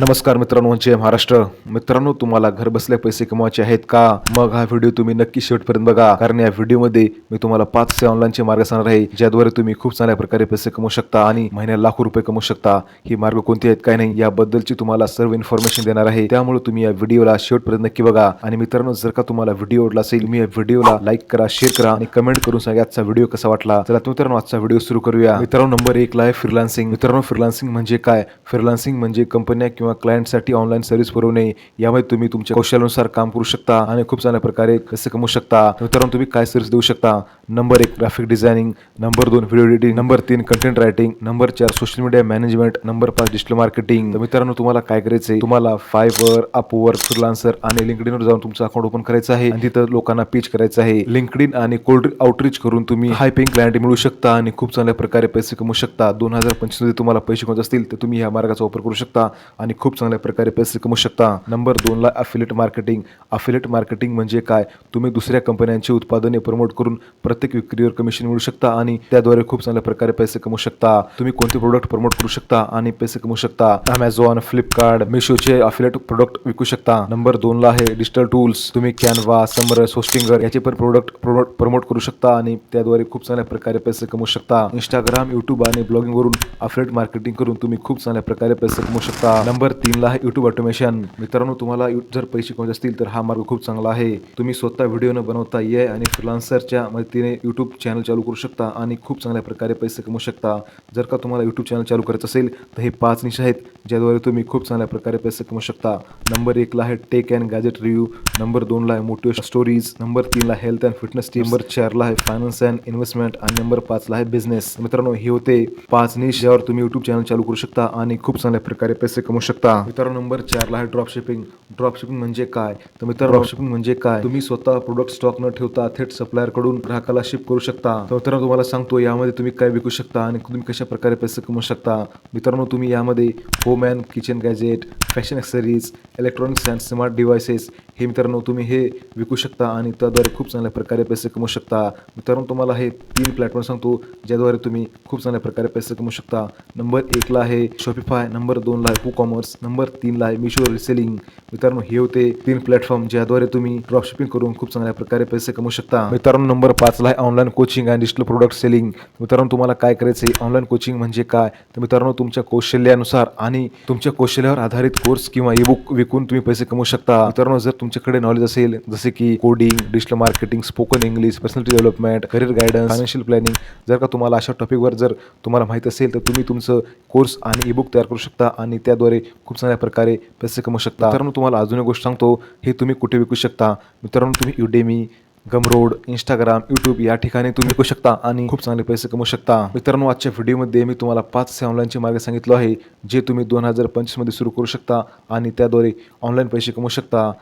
नमस्कार मित्रांनो जय महाराष्ट्र. मित्रांनो तुम्हाला घरबसल्या पैसे कमवायचे आहेत का? मग हा व्हिडिओ तुम्ही नक्की शेवटपर्यंत बघा कारण या व्हिडिओमध्ये मी तुम्हाला पाच से ऑनलाईनचे मार्ग सांगणार आहे ज्याद्वारे तुम्ही खूप चांगल्या प्रकारे पैसे कमवू शकता आणि महिन्याला लाखो रुपये कमवू शकता. ही मार्ग कोणते आहेत काय नाही याबद्दलची तुम्हाला सर्व इन्फॉर्मेशन देणार आहे. त्यामुळे तुम्ही या व्हिडिओला शेवटपर्यंत नक्की बघा. आणि मित्रांनो जर का तुम्हाला व्हिडिओ आवडला असेल तुम्ही या व्हिडिओला लाईक करा शेअर करा आणि कमेंट करून सांगा आजचा व्हिडिओ कसा वाटला. चला मित्रांनो आजचा व्हिडिओ सुरू करूया. मित्रांनो नंबर एक ला आहे फ्रीलान्सिंग मित्रांनो फ्रीलान्सिंग म्हणजे काय? फ्रीलान्सिंग म्हणजे कंपन्या किंवा क्लायंटसाठी ऑनलाईन सर्व्हिस पुरवणे यामध्ये तुम्ही तुमच्या कौशल्यानुसार काम करू शकता आणि खूप चांगल्या प्रकारे कसे कमवू शकता. मित्रांनो तुम्ही काय सर्व्हिस देऊ शकता? नंबर एक ग्राफिक डिझायनिंग नंबर दोन व्हिडिओ एडिटिंग नंबर तीन कंटेंट रायटिंग नंबर चार सोशल मीडिया मॅनेजमेंट नंबर पाच डिजिटल मार्केटिंग तर मित्रांनो तुम्हाला काय करायचंय? तुम्हाला फायवर अपवर फ्रीलान्सर आणि लिंकडिनवर जाऊन तुमचं अकाउंट ओपन करायचं आहे आणि तिथं लोकांना पिच करायचं आहे. लिंकडिन आणि कोल्ड आउटरीच करून तुम्ही हाय पेइंग क्लायंट मिळू शकता आणि खूप चांगल्या प्रकारे पैसे कमवू शकता. दोन हजार पंचवीसमध्ये तुम्हाला पैसे कमवत असतील तर तुम्ही या मार्गाचा वापर करू शकता आणि खूप चांगल्या प्रकारे पैसे कमवू शकता. नंबर दोनला अफिलेट मार्केटिंग अफिलेट मार्केटिंग म्हणजे काय? तुम्ही दुसऱ्या कंपन्यांची उत्पादने प्रमोट करून प्रत्येक विक्रीवर कमिशन मिळू शकता आणि त्याद्वारे खूप चांगल्या प्रकारे पैसे कमवू शकता. तुम्ही कोणते प्रोडक्ट प्रमोट करू शकता आणि पैसे कमवू शकता? अमेझॉन फ्लिपकार्ट मिशोचे अफिलेट प्रोडक्ट विकू शकता. नंबर दोनला आहे डिजिटल टूल्स तुम्ही कॅनवा समरस होस्टिंगर याचे पण प्रोडक्ट प्रमोट प्रमोट करू शकता आणि त्याद्वारे खूप चांगल्या प्रकारे पैसे कमवू शकता. इंस्टाग्राम युट्यूब आणि ब्लॉगिंग वरून अफिलेट मार्केटिंग करून तुम्ही खूप चांगल्या प्रकारे पैसे कमवू शकता. नंबर नंबर तीनला आहे युट्यूब ऑटोमेशन मित्रांनो तुम्हाला जर पैसे कमवायचे असतील तर हा मार्ग खूप चांगला आहे. तुम्ही स्वतः व्हिडिओ न बनवता ये आणि फ्रिलान्सरच्या मदतीने युट्यूब चॅनल चालू करू शकता आणि खूप चांगल्या प्रकारे पैसे कमवू शकता. जर का तुम्हाला युट्यूब चॅनल चालू करायचं असेल तर हे पाच निश आहेत ज्याद्वारे तुम्ही खूप चांगल्या प्रकारे पैसे कमवू शकता. नंबर एकला आहे tech and gadget review number दोनला आहे motivation stories number तीनला health and fitness team number चारला आहे फायनान्स अँड इन्व्हेस्टमेंट आणि नंबर पाचला आहे बिझनेस मित्रांनो हे होते पाच निश ज्यावर तुम्ही युट्यूब चॅनल चालू करू शकता आणि खूप चांगल्या प्रकारे पैसे कमवू शकता. मित्रांनो नंबर चारला आहे ड्रॉप शिपिंग ड्रॉप शिपिंग म्हणजे काय? तर मित्रांनो ड्रॉप शिपिंग म्हणजे काय? तुम्ही स्वतः प्रोडक्ट स्टॉक न ठेवता थेट सप्लायरकडून ग्राहकाला शिप करू शकता. तर मित्रांनो तुम्हाला सांगतो यामध्ये तुम्ही काय विकू शकता आणि तुम्ही कशा प्रकारे पैसे कमवू शकता? मित्रांनो तुम्ही यामध्ये home and kitchen gadget fashion accessories electronics and smart devices हे मित्रांनो तुम्ही हे विकू शकता आणि त्याद्वारे खूप चांगल्या प्रकारे पैसे कमवू शकता. मित्रांनो तुम्हाला हे तीन प्लॅटफॉर्म सांगतो ज्याद्वारे तुम्ही खूप चांगल्या प्रकारे पैसे कमवू शकता. नंबर एकला आहे शॉपिफाय नंबर दोनला आहे कॉमर्स नंबर तीनला आहे मिशो रिसेलिंग मित्रांनो हे होते तीन प्लॅटफॉर्म ज्याद्वारे तुम्ही ड्रॉप शिपिंग करून खूप चांगल्या प्रकारे पैसे कमवू शकता. मित्रांनो नंबर पाचला आहे online coaching and digital product selling मित्रांनो तुम्हाला काय करायचं आहे ऑनलाईन कोचिंग म्हणजे काय? तर मित्रांनो तुमच्या कौशल्यानुसार आणि तुमच्या कौशल्यावर आधारित कोर्स किंवा ई बुक विकून तुम्ही पैसे कमवू शकता. मित्रांनो जर तुमच्याकडे नॉलेज असेल जसे की coding digital marketing spoken English personality development career guidance financial planning जर का तुम्हाला अशा टॉपिकवर जर तुम्हाला माहीत असेल तर तुम्ही तुमचं कोर्स आणि ई बुक तयार करू शकता आणि त्याद्वारे खूप चांगल्या प्रकारे पैसे कमवू शकता. मित्रांनो तुम्हाला अजून एक गोष्ट सांगतो. हे तुम्ही कुठे विकू शकता? मित्रांनो तुम्ही युडेमी गमरोड इंस्टाग्राम यूट्यूब या ठिकाणी तुम्ही विकू शकता आणि खूप चांगले पैसे कमवू शकता. मित्रांनो आजच्या व्हिडिओमध्ये मी तुम्हाला पाच से ऑनलाईनचे मार्ग सांगितलो आहे जे तुम्ही दोन हजार पंचवीसमध्ये सुरू करू शकता आणि त्याद्वारे ऑनलाईन पैसे कमवू शकता.